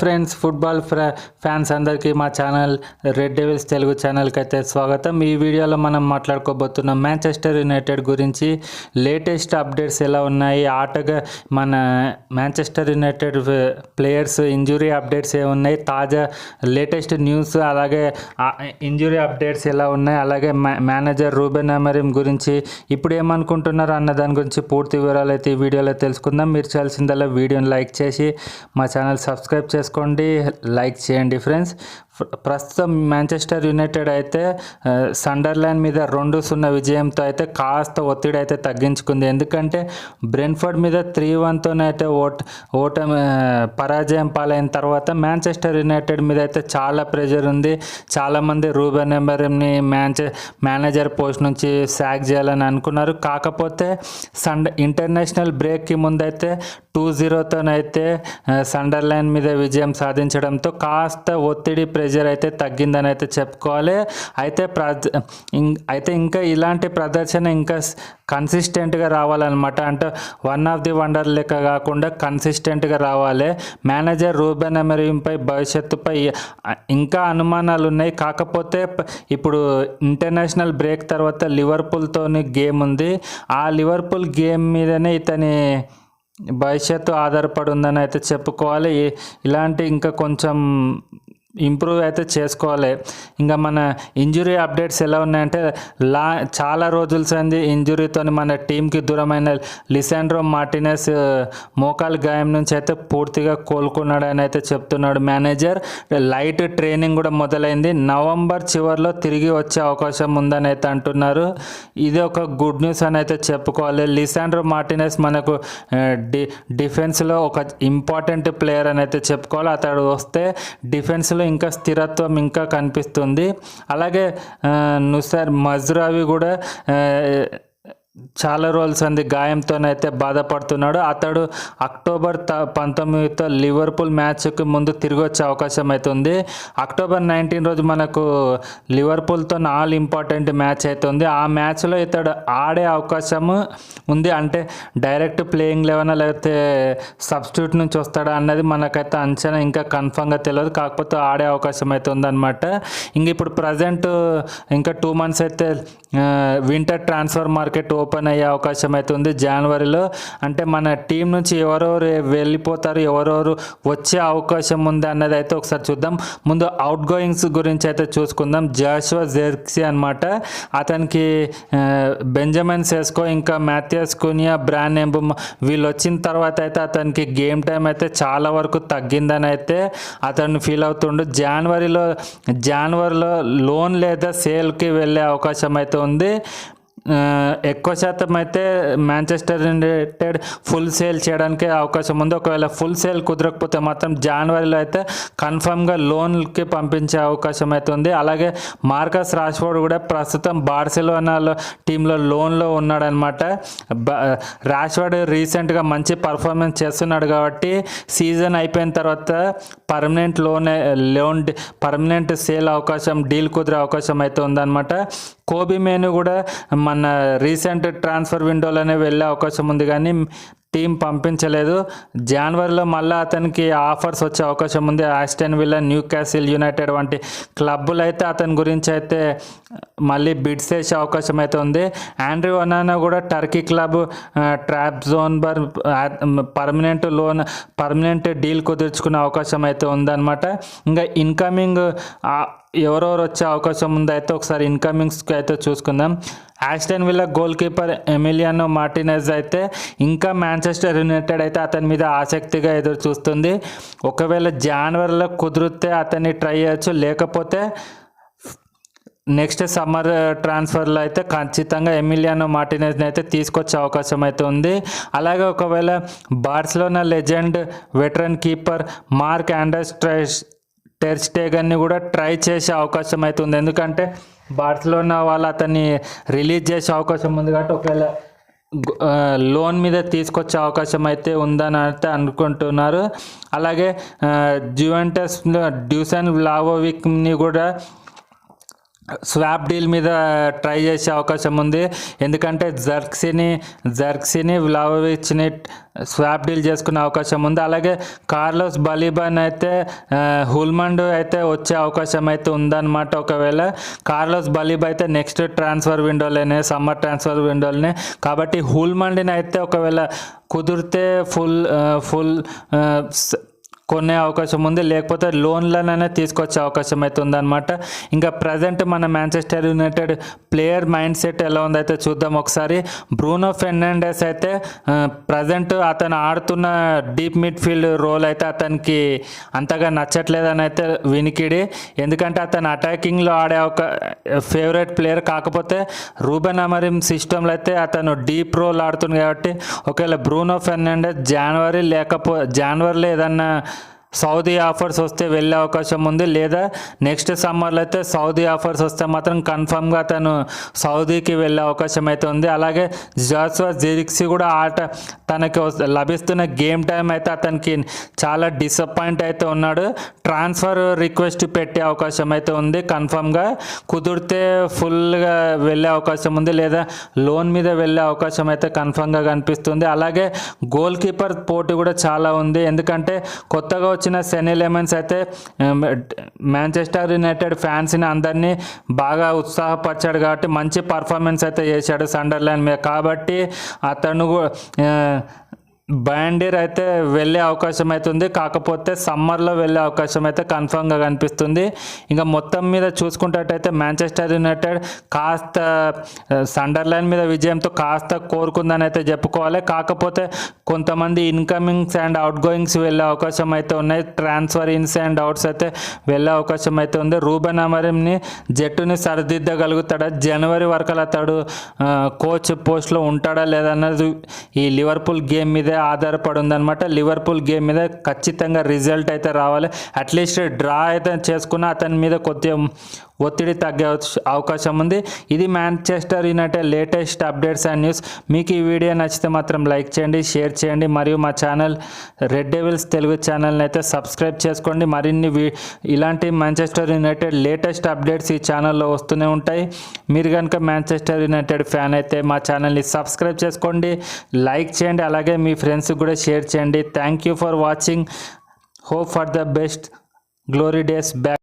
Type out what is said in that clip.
Friends football fans అందరికీ మా channel red devils Telugu ఛానల్కి అయితే స్వాగతం. ఈ వీడియోలో మనం మాట్లాడుకోబోతున్నాం మ్యాంచెస్టర్ యునైటెడ్ గురించి. లేటెస్ట్ అప్డేట్స్ ఎలా ఉన్నాయి? ఆటగా మన Manchester United players injury updates ఏ ఉన్నాయి? తాజా లేటెస్ట్ న్యూస్ అలాగే ఇంజురీ అప్డేట్స్ ఎలా ఉన్నాయి? అలాగే మేనేజర్ రూబెన్ అమరిం గురించి. ఇప్పుడు ఏమనుకుంటున్నారు అన్న దాని గురించి పూర్తి వివరాలు అయితే ఈ వీడియోలో తెలుసుకుందాం. మీరు చేయాల్సిందల్లా వీడియోని లైక్ చేసి మా ఛానల్ సబ్స్క్రైబ్ చేసుకోండి లైక్ చేయండి ఫ్రెండ్స్. ప్రస్తుతం మాంచెస్టర్ యునైటెడ్ అయితే సండర్లాండ్ మీద రెండు సున్నా విజయంతో అయితే కాస్త ఒత్తిడి అయితే తగ్గించుకుంది. ఎందుకంటే బ్రెన్ఫర్డ్ మీద త్రీ వన్తోనే అయితే ఓట ఓటమి పరాజయం పాలైన తర్వాత మాంచెస్టర్ యునైటెడ్ మీద అయితే చాలా ప్రెషర్ ఉంది. చాలామంది రూబెన్ ఎంబరంని మ్యాచ్ మేనేజర్ పోస్ట్ నుంచి సాక్ చేయాలని అనుకున్నారు. కాకపోతే సండ ఇంటర్నేషనల్ బ్రేక్కి ముందైతే టూ జీరోతోనైతే సండర్లాండ్ మీద విజయం సాధించడంతో కాస్త ఒత్తిడి ప్రెషర్ అయితే తగ్గిందని అయితే చెప్పుకోవాలి. అయితే ప్ర ఇం- అయితే ఇంకా ఇలాంటి ప్రదర్శన ఇంకా కన్సిస్టెంట్గా రావాలన్నమాట. అంటే వన్ ఆఫ్ ది వండర్ లెక్క కాకుండా కన్సిస్టెంట్గా రావాలి. మేనేజర్ రూబెన్ అమెరింపై భవిష్యత్తుపై ఇంకా అనుమానాలు ఉన్నాయి. కాకపోతే ఇప్పుడు ఇంటర్నేషనల్ బ్రేక్ తర్వాత లివర్పూల్తోని గేమ్ ఉంది. ఆ లివర్పూల్ గేమ్ మీదనే ఇతని భవిష్యత్తు ఆధారపడి ఉందని అయితే చెప్పుకోవాలి. ఇలాంటి ఇంకా కొంచెం ఇంప్రూవ్ అయితే చేసుకోవాలి. ఇంకా మన ఇంజురీ అప్డేట్స్ ఎలా ఉన్నాయంటే లా చాలా రోజుల సంది ఇంజురీతో మన టీంకి దూరమైన లిసాండ్రో మార్టినెస్ మోకాల్ గాయం నుంచి అయితే పూర్తిగా కోలుకున్నాడని అయితే చెప్తున్నాడు మేనేజర్. లైట్ ట్రైనింగ్ కూడా మొదలైంది. నవంబర్ చివరిలో తిరిగి వచ్చే అవకాశం ఉందని అయితే అంటున్నారు. ఇది ఒక గుడ్ న్యూస్ అని అయితే చెప్పుకోవాలి. లిసాండ్రో మార్టినెస్ మనకు డి డిఫెన్స్లో ఒక ఇంపార్టెంట్ ప్లేయర్ అని అయితే చెప్పుకోవాలి. అతడు వస్తే డిఫెన్స్లో ఇంకా స్థిరత్వం ఇంకా కనిపిస్తుంది. అలాగే నుసర్ మజ్రావి కూడా చాలా రోజులు సంది గాయంతోనైతే బాధపడుతున్నాడు. అతడు అక్టోబర్ త పంతొమ్మిదితో లివర్పూల్ మ్యాచ్కి ముందు తిరిగి వచ్చే అవకాశం అయితే ఉంది అక్టోబర్ నైన్టీన్ రోజు మనకు లివర్పూల్తో ఆల్ ఇంపార్టెంట్ మ్యాచ్ అయితే ఉంది ఆ మ్యాచ్లో ఇతడు ఆడే అవకాశము ఉంది. అంటే డైరెక్ట్ ప్లేయింగ్ లెవెన్ లేకపోతే సబ్స్టిట్యూట్ నుంచి వస్తాడా అన్నది మనకైతే అంచనా ఇంకా కన్ఫామ్గా తెలియదు కాకపోతే ఆడే అవకాశం అయితే ఉందన్నమాట ఇంక ఇప్పుడు ప్రజెంట్ ఇంకా టూ మంత్స్ అయితే winter transfer market open open అయ్యే అవకాశం అయితే ఉంది జనవరిలో. అంటే మన టీం నుంచి ఎవరెవరు వెళ్ళిపోతారు ఎవరెవరు వచ్చే అవకాశం ఉంది అన్నది అయితే ఒకసారి చూద్దాం. ముందు అవుట్ గోయింగ్స్ గురించి అయితే చూసుకుందాం. జాషువా జెర్క్సీ అనమాట అతనికి బెంజమిన్ సెస్కో ఇంకా మ్యాథియస్ కునియా బ్రాన్ ఎంబుమ్ వీళ్ళు వచ్చిన తర్వాత అయితే అతనికి గేమ్ టైం అయితే చాలా వరకు తగ్గిందని అయితే అతను ఫీల్ అవుతుండు. జనవరిలో జనవరిలో లోన్ లేదా సేల్కి వెళ్ళే అవకాశం అయితే ఉంది. ఎక్కువ శాతం అయితే మాంచెస్టర్ యునైటెడ్ ఫుల్ సేల్ చేయడానికి అవకాశం ఉంది. ఒకవేళ ఫుల్ సేల్ కుదరకపోతే మాత్రం జనవరిలో అయితే కన్ఫర్మ్గా లోన్కి పంపించే అవకాశం అయితే ఉంది. అలాగే మార్కస్ రాష్ఫోర్డ్ కూడా ప్రస్తుతం బార్సిలోనాలో టీంలో లోన్లో ఉన్నాడనమాట. బ- రాష్ఫోర్డ్ రీసెంట్గా మంచి పర్ఫార్మెన్స్ చేస్తున్నాడు కాబట్టి సీజన్ అయిపోయిన తర్వాత permanent loan loan permanent sale అవకాశం డీల్ కుదిరే అవకాశం అయితే ఉందన్నమాట కోబీ మేను కూడా మన రీసెంట్ ట్రాన్స్ఫర్ విండోలోనే వెళ్ళే అవకాశం ఉంది కానీ టీం పంపించలేదు. జనవరిలో మళ్ళీ అతనికి ఆఫర్స్ వచ్చే అవకాశం ఉంది. Aston Villa Newcastle United వంటి క్లబ్బులు అయితే అతని గురించి అయితే మళ్ళీ బిడ్స్ వేసే అవకాశం అయితే ఉంది. ఆండ్రీ ఒనానా కూడా Turkey club Trabzonspor permanent loan permanent deal కుదుర్చుకునే అవకాశం అయితే ఉందన్నమాట. ఇంకా ఇన్కమింగ్ ఎవరెవరు వచ్చే అవకాశం ఉందో అయితే ఒకసారి ఇన్కమింగ్స్కి అయితే చూసుకుందాం. Aston Villa goal keeper Emiliano Martinez అయితే ఇంకా మాంచెస్టర్ యునైటెడ్ అయితే అతని మీద ఆసక్తిగా ఎదురు చూస్తుంది ఒకవేళ జనవరిలో కుదిరితే అతన్ని ట్రై చేయొచ్చు. లేకపోతే నెక్స్ట్ సమ్మర్ ట్రాన్స్ఫర్లో అయితే ఖచ్చితంగా ఎమిలియానో మార్టినెజ్ని అయితే తీసుకొచ్చే అవకాశం అయితే ఉంది. అలాగే ఒకవేళ Barcelona legend veteran keeper Marc ఆండర్స్ట్రైస్ టెర్స్టేగన్ని కూడా ట్రై చేసే అవకాశం అయితే ఉంది ఎందుకంటే బార్సిలోనా వాళ్ళు అతన్ని రిలీజ్ చేసే అవకాశం ఉంది కాబట్టి ఒకవేళ లోన్ మీద తీసుకొచ్చే అవకాశం అయితే ఉందని అయితే అనుకుంటున్నారు. అలాగే జ్యువెంటస్ డ్యూసన్ వ్లావోవిక్ని కూడా స్వాప్ డీల్ మీద ట్రై చేసే అవకాశం ఉంది. ఎందుకంటే జర్క్సీని జర్క్సీని వ్లావోవిచ్ని స్వాప్ డీల్ చేసుకునే అవకాశం ఉంది. అలాగే కార్లోస్ బలీబన్ అయితే హుల్మండ్ అయితే వచ్చే అవకాశం అయితే ఉందన్నమాట. ఒకవేళ కార్లోస్ బలీబా అయితే నెక్స్ట్ ట్రాన్స్ఫర్ విండోలోనే సమ్మర్ ట్రాన్స్ఫర్ విండోలోనే కాబట్టి హుల్మండ్ని అయితే ఒకవేళ కుదిరితే ఫుల్ ఫుల్ కొనే అవకాశం ఉంది. లేకపోతే లోన్లనైనా తీసుకొచ్చే అవకాశం అయితే ఉందన్నమాట. ఇంకా ప్రజెంట్ మన Manchester United player mind set ఎలా ఉందైతే చూద్దాం ఒకసారి. బ్రూనో ఫెర్నాండెస్ అయితే ప్రజెంట్ అతను ఆడుతున్న డీప్ మిడ్ ఫీల్డ్ రోల్ అయితే అతనికి అంతగా నచ్చట్లేదని అయితే వినికిడి. ఎందుకంటే అతను అటాకింగ్లో ఆడే ఒక ఫేవరెట్ ప్లేయర్ కాకపోతే రూబెన్ అమరిం సిస్టంలో అయితే అతను డీప్ రోల్ ఆడుతుంది కాబట్టి ఒకవేళ బ్రూనో ఫెర్నాండెస్ జనవరి లేకపో జనవరిలో ఏదన్నా సౌదీ ఆఫర్స్ వస్తే వెళ్ళే అవకాశం ఉంది లేదా నెక్స్ట్ సమ్మర్లో అయితే సౌదీ ఆఫర్స్ వస్తే మాత్రం కన్ఫామ్గా తను సౌదీకి వెళ్ళే అవకాశం అయితే ఉంది. అలాగే జాస్వా జిరిక్సి కూడా ఆట తనకి లభిస్తున్న గేమ్ టైం అయితే అతనికి చాలా డిసప్పాయింట్ అయితే ఉన్నాడు. ట్రాన్స్ఫర్ రిక్వెస్ట్ పెట్టే అవకాశం అయితే ఉంది. కన్ఫామ్గా కుదిరితే ఫుల్గా వెళ్ళే అవకాశం ఉంది లేదా లోన్ మీద వెళ్ళే అవకాశం అయితే కన్ఫామ్గా కనిపిస్తుంది. అలాగే గోల్ కీపర్ పోటీ కూడా చాలా ఉంది. ఎందుకంటే కొత్తగా వచ్చిన సెనీ లెమన్స్ అయితే మాంచెస్టర్ యునైటెడ్ ఫ్యాన్స్ని అందరినీ బాగా ఉత్సాహపరిచాడు కాబట్టి మంచి పర్ఫార్మెన్స్ అయితే చేశాడు సండర్లాండ్ మీద. కాబట్టి అతను బ్యాండీర్ అయితే వెళ్ళే అవకాశం అయితే ఉంది కాకపోతే సమ్మర్లో వెళ్ళే అవకాశం అయితే కన్ఫర్మ్గా కనిపిస్తుంది. ఇంకా మొత్తం మీద చూసుకున్నట్టయితే మాంచెస్టర్ యునైటెడ్ కాస్త ఆ, సండర్లాండ్ మీద విజయంతో కాస్త కోరుకుందని అయితే చెప్పుకోవాలి. కాకపోతే కొంతమంది ఇన్కమింగ్స్ అండ్ అవుట్ గోయింగ్స్ వెళ్ళే అవకాశం అయితే ఉన్నాయి. ట్రాన్స్ఫర్ ఇన్స్ అండ్ అవుట్స్ అయితే వెళ్ళే అవకాశం అయితే ఉంది. రూబెన్ అమరింని జట్టుని సరిదిద్దగలుగుతాడా? జనవరి వరకు అతడు కోచ్ పోస్ట్లో ఉంటాడా లేదన్నది ఈ లివర్పూల్ గేమ్ మీదే ఆధారపడి ఉందన్నమాట లివర్పూల్ గేమ్ మీద ఖచ్చితంగా రిజల్ట్ అయితే రావాలి. అట్లీస్ట్ డ్రా అయితే చేసుకున్న అతని మీద కొద్దిగా ఒత్తిడి తగ్గే అవకాశం ఉంది. ఇది Manchester United latest updates and news. మీకు ఈ వీడియో నచ్చితే మాత్రం లైక్ చేయండి షేర్ చేయండి మరియు మా ఛానల్ రెడ్ డెవిల్స్ తెలుగు ఛానల్ని అయితే సబ్స్క్రైబ్ చేసుకోండి. మరిన్ని వీ ఇలాంటి మ్యాంచెస్టర్ యునైటెడ్ లేటెస్ట్ అప్డేట్స్ ఈ ఛానల్లో వస్తూనే ఉంటాయి. మీరు కనుక మ్యాంచెస్టర్ యునైటెడ్ ఫ్యాన్ అయితే మా ఛానల్ని సబ్స్క్రైబ్ చేసుకోండి లైక్ చేయండి అలాగే మీ ఫ్రెండ్స్కి కూడా షేర్ చేయండి. Thank you for watching hope for the best glory days back